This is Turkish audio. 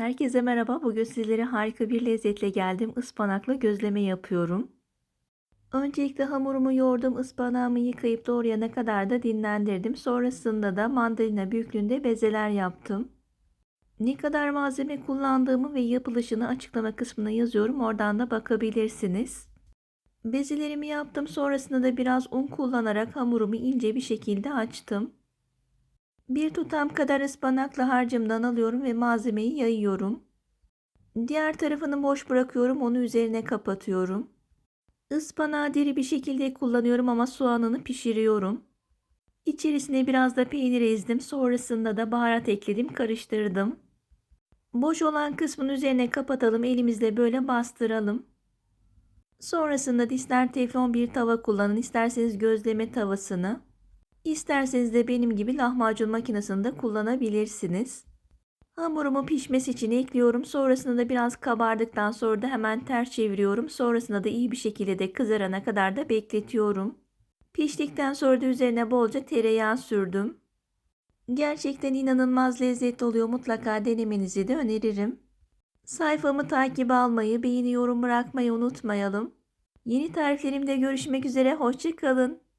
Herkese merhaba. Bugün sizlere harika bir lezzetle geldim. Ispanakla gözleme yapıyorum. Öncelikle hamurumu yoğurdum. ıspanağımı yıkayıp doğrayana kadar da dinlendirdim. Sonrasında da mandalina büyüklüğünde bezeler yaptım. Ne kadar malzeme kullandığımı ve yapılışını açıklama kısmına yazıyorum. Oradan da bakabilirsiniz. Bezelerimi yaptım. Sonrasında da biraz un kullanarak hamurumu ince bir şekilde açtım. Bir tutam kadar ıspanakla harcımdan alıyorum ve malzemeyi yayıyorum. Diğer tarafını boş bırakıyorum, onu üzerine kapatıyorum. Ispanağı diri bir şekilde kullanıyorum ama soğanını pişiriyorum. İçerisine biraz da peynir ezdim, sonrasında da baharat ekledim, karıştırdım. Boş olan kısmın üzerine kapatalım, elimizle böyle bastıralım. Sonrasında ister teflon bir tava kullanın, isterseniz gözleme tavasını. İsterseniz de benim gibi lahmacun makinesinde kullanabilirsiniz. Hamurumu pişmesi için ekliyorum. Sonrasında da biraz kabardıktan sonra da hemen ters çeviriyorum. Sonrasında da iyi bir şekilde de kızarana kadar da bekletiyorum. Piştikten sonra da üzerine bolca tereyağı sürdüm. Gerçekten inanılmaz lezzetli oluyor. Mutlaka denemenizi de öneririm. Sayfamı takip almayı, beğeni yorum bırakmayı unutmayalım. Yeni tariflerimde görüşmek üzere. Hoşçakalın.